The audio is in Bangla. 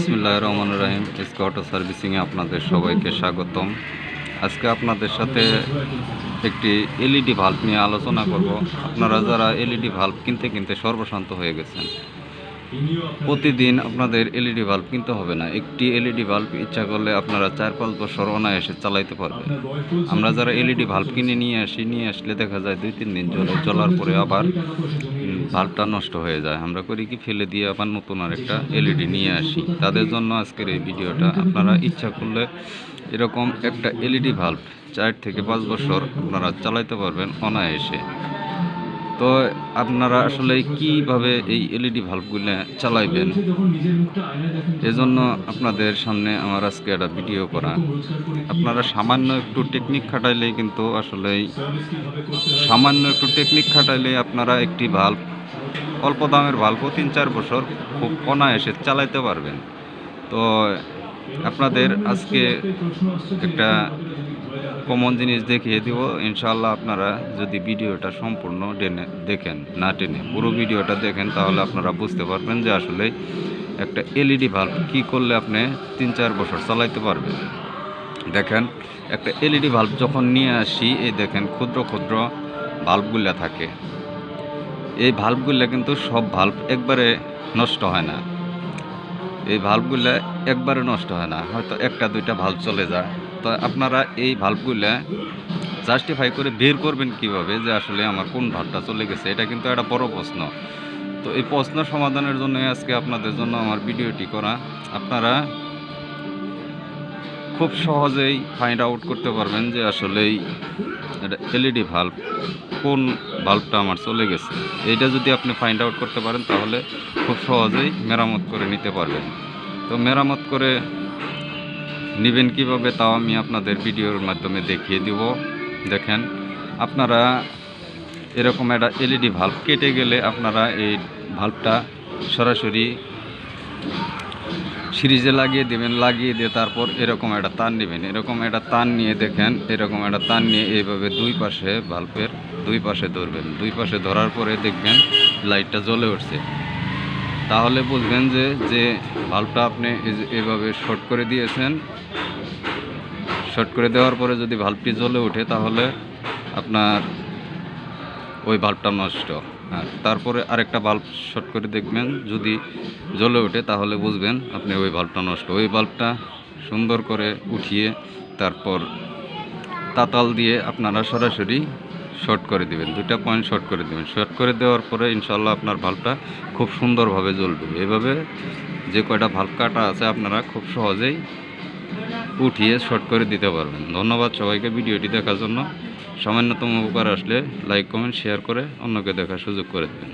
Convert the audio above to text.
বিসমিল্লাহ রহমান রাহিম। এসকে অটো সার্ভিসিংয়ে আপনাদের সবাইকে স্বাগতম। আজকে আপনাদের সাথে একটি এলইডি ভাল্ব নিয়ে আলোচনা করব। আপনারা যারা এলইডি ভাল্ব কিনতে কিনতে সর্বশান্ত হয়ে গেছেন, প্রতিদিন আপনাদের এলইডি ভাল্ব কিনতে হবে না। একটি এলইডি ভাল্ব ইচ্ছা করলে আপনারা চার পাঁচ বছর অনায়াসে চালাইতে পারবেন। আমরা যারা এলইডি ভাল্ব কিনে নিয়ে আসি, নিয়ে আসলে দেখা যায় দুই তিন দিন চলে, চলার পরে আবার উম, ভাল্বটা নষ্ট হয়ে যায়। আমরা করি কি ফেলে দিয়ে আবার নতুন আর একটা এলইডি নিয়ে আসি। তাদের জন্য আজকের এই ভিডিওটা আপনারা ইচ্ছা করলে এরকম একটা এলইডি ভাল্ব চার থেকে পাঁচ বছর আপনারা চালাইতে পারবেন অনায়াসে। তো আপনারা আসলে কীভাবে এই এলইডি ভাল্বগুলো চালাইবেন? এজন্য আপনাদের সামনে আমার আজকে একটা ভিডিও করা। আপনারা সামান্য একটু টেকনিক খাটাইলেই কিন্তু আসলেই সামান্য একটু টেকনিক খাটাইলে আপনারা একটি ভাল্ব অল্প দামের ভাল্বও তিন চার বছর খুব অনায়াসে চালাইতে পারবেন। তো আপনাদের আজকে একটা কমন জিনিস দেখিয়ে দিব। ইনশাল্লাহ আপনারা যদি ভিডিওটা সম্পূর্ণ টেনে দেখেন, না টেনে পুরো ভিডিওটা দেখেন, তাহলে আপনারা বুঝতে পারবেন যে আসলে একটা এলইডি ভাল্ব কী করলে আপনি তিন চার বছর চালাইতে পারবেন। দেখেন, একটা এলইডি ভাল্ব যখন নিয়ে আসি, এই দেখেন ক্ষুদ্র ক্ষুদ্র ভাল্বগুলা থাকে। এই ভাল্বগুলা কিন্তু সব ভাল্ব একবারে নষ্ট হয় না। এই ভাল্বগুলো একবারে নষ্ট হয় না, হয়তো একটা, দুইটা ভাল্ব চলে যায়। তো আপনারা এই ভাল্বগুলা জাস্টিফাই করে বের করবেন কীভাবে যে আসলে আমার কোন ভাবটা চলে গেছে? এটা কিন্তু একটা বড় প্রশ্ন। তো এই প্রশ্ন সমাধানের জন্য আজকে আপনাদের জন্য আমার ভিডিওটি করা। আপনারা খুব সহজেই ফাইন্ড আউট করতে পারবেন যে আসলেই এটা এলইডি ভাল্ব কোন বাল্বটা আমার চলে গেছে। এইটা যদি আপনি ফাইন্ড আউট করতে পারেন, তাহলে খুব সহজেই মেরামত করে নিতে পারবেন। তো মেরামত করে নেবেন কীভাবে, তাও আমি আপনাদের ভিডিওর মাধ্যমে দেখিয়ে দিব। দেখেন, আপনারা এরকম একটা এলইডি ভাল্ব কেটে গেলে আপনারা এই ভাল্বটা সরাসরি সিরিজে লাগিয়ে দেবেন, লাগিয়ে দিয়ে তারপর এরকম একটা তার নেবেন। এরকম একটা তার নিয়ে দেখেন, এরকম একটা তার নিয়ে এইভাবে দুই পাশে বাল্বের দুই পাশে ধরবেন। দুই পাশে ধরার পরে দেখবেন লাইটটা জ্বলে উঠছে। তাহলে বুঝবেন যে যে বাল্বটা আপনি এভাবে শর্ট করে দিয়েছেন, শর্ট করে দেওয়ার পরে যদি বাল্বটি জ্বলে ওঠে তাহলে আপনার ওই বাল্বটা নষ্ট। তারপরে আরেকটা বাল্ব শর্ট করে দেখবেন, যদি জ্বলে ওঠে তাহলে বুঝবেন আপনি ওই বাল্বটা নষ্ট। ওই বাল্বটা সুন্দর করে উঠিয়ে তারপর তাতাল দিয়ে আপনারা সরাসরি শর্ট করে দিবেন, দুইটা পয়েন্ট শর্ট করে দিবেন। শর্ট করে দেওয়ার পরে ইনশাল্লাহ আপনার ভাল্বটা খুব সুন্দরভাবে জ্বলবে। এভাবে যে কয়টা ভাল্ব কাটা আছে আপনারা খুব সহজেই উঠিয়ে শর্ট করে দিতে পারবেন। ধন্যবাদ সবাইকে ভিডিওটি দেখার জন্য। সামান্যতম উপকার আসলে লাইক কমেন্ট শেয়ার করে অন্যকে দেখার সুযোগ করে দেবেন।